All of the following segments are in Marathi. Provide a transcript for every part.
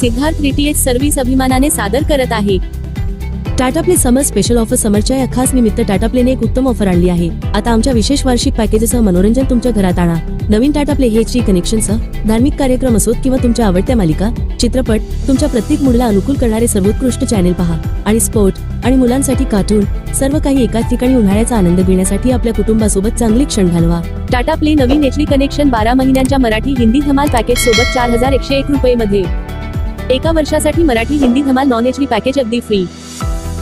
सिद्धार्थ डीटीएच सर्व्हिस अभिमानाने सादर करत आहे. Tata Play summer special offer समरच्या या खास निमित्त टाटा प्लेने एक उत्तम ऑफर आणली आहे. आता आमच्या विशेष वार्षिक पॅकेजसह मनोरंजन तुमच्या घरात आणा. नवीन टाटा प्ले हे कनेक्शन कनेक्शनसह धार्मिक कार्यक्रम असोत किंवा तुमच्या आवडत्या मालिका चित्रपट तुमच्या प्रत्येक मुलाला अनुकूल करणारे सर्वोत्कृष्ट चॅनेल पहा. आणि स्पोर्ट आणि मुलांसाठी कार्टून सर्व काही एकाच ठिकाणी उन्हाळ्याचा आनंद घेण्यासाठी आपल्या कुटुंबासोबत चांगले क्षण घालवा. टाटा प्ले नवीन एच कनेक्शन बारा महिन्यांच्या मराठी हिंदी धमाल पॅकेज सोबत चार हजार एकशे एक रुपये मध्ये एका वर्षासाठी मराठी हिंदी धमाल नॉन एच पॅकेज अगदी फ्री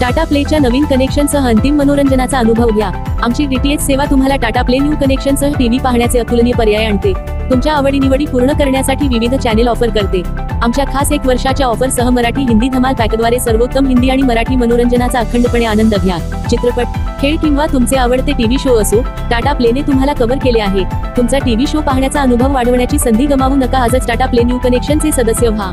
टाटा प्लेच्या नवीन कनेक्शनसह अंतिम मनोरंजनाचा अनुभव घ्या. आमची डीटीएच सेवा तुम्हाला टाटा प्ले न्यू कनेक्शनसह टीव्ही पाहण्याचे अतुलनीय पर्याय आणते. तुमच्या आवडीनिवडी पूर्ण करण्यासाठी विविध चॅनेल ऑफर करते. आमच्या खास एक वर्षाच्या ऑफरसह मराठी हिंदी धमाल पॅकद्वारे सर्वोत्तम हिंदी आणि मराठी मनोरंजनाचा अखंडपणे आनंद घ्या. चित्रपट खेळ किंवा तुमचे आवडते टीव्ही शो असो टाटा प्लेने तुम्हाला कव्हर केले आहे. तुमचा टीव्ही शो पाहण्याचा अनुभव वाढवण्याची संधी गमावू नका. आजच टाटा प्ले न्यू कनेक्शनचे सदस्य व्हा.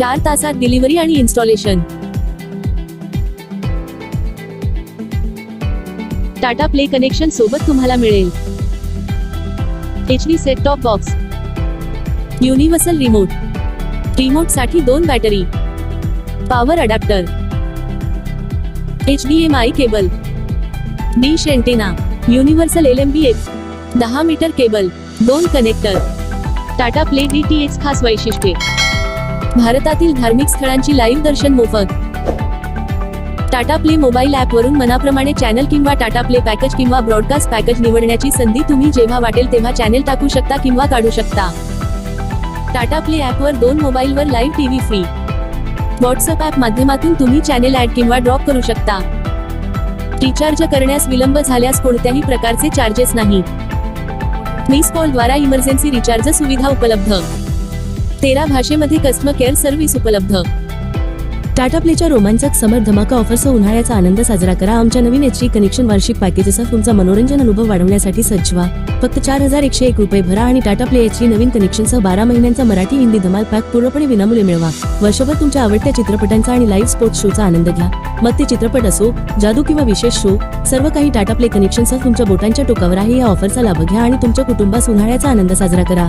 चार तासात डिलिव्हरी आणि इन्स्टॉलेशन टाटा प्ले कनेक्शन सोबत तुम्हाला मिळेल. H D set top box universal remote रिमोटसाठी दोन battery power adapter H D M I cable dish antenna universal L M B F दहा मीटर केबल दोन connector Tata play D T H खास वैशिष्ट्ये. भारतातील धार्मिक स्थळांची लाईव्ह दर्शन मोफत. टाटा प्ले मोबाईल ॲपवरून मनाप्रमाणे चॅनल किंवा टाटा प्ले पॅकेज किंवा ब्रॉडकास्ट पॅकेज निवडण्याची संधी तुम्ही जेव्हा वाटेल तेव्हा चॅनल टाकू शकता किंवा काढू शकता. टाटा प्ले ॲपवर दोन मोबाईलवर live TV free WhatsApp app माध्यमातून तुम्ही चॅनेल ॲड किंवा ड्रॉप करू शकता. रिचार्ज करण्यास विलंब झाल्यास कोणत्याही प्रकारचे चार्जेस नाही. मिस कॉल द्वारा इमर्जन्सी रिचार्ज सुविधा उपलब्ध. तेरा भाषेमध्ये कस्टमर केअर सर्व्हिस उपलब्ध. टाटा प्लेच्या रोमांचक समर धमाका ऑफरसह उन्हाळ्याचा आनंद साजरा करा. आमच्या नवीन एच कनेक्शन वार्षिक पॅकेजेसह तुमचा मनोरंजन अनुभव वाढवण्यासाठी सज्ज व्हा फक्त चार हजार एकशे एक रुपये भरा आणि टाटा प्ले एच नवीन कनेक्शनसह बारा महिन्यांचा मराठी हिंदी धमाल पॅक पूर्णपणे विनामूल्य मिळवा. वर्षभर तुमच्या आवडत्या चित्रपटांचा आणि लाईव्ह स्पोर्ट्स शोचा आनंद घ्या. मग ते चित्रपट असो जादू किंवा विशेष शो सर्व काही टाटा प्ले कनेक्शनसह तुमच्या बोटांच्या टोकावर आहे. या ऑफरचा लाभ घ्या आणि तुमच्या कुटुंबास उन्हाळ्याचा आनंद साजरा करा.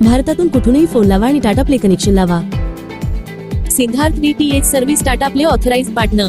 भारतातून कुठूनही फोन लावा आणि टाटा प्ले कनेक्शन लावा. Siddharth D T H service Tata play authorise partner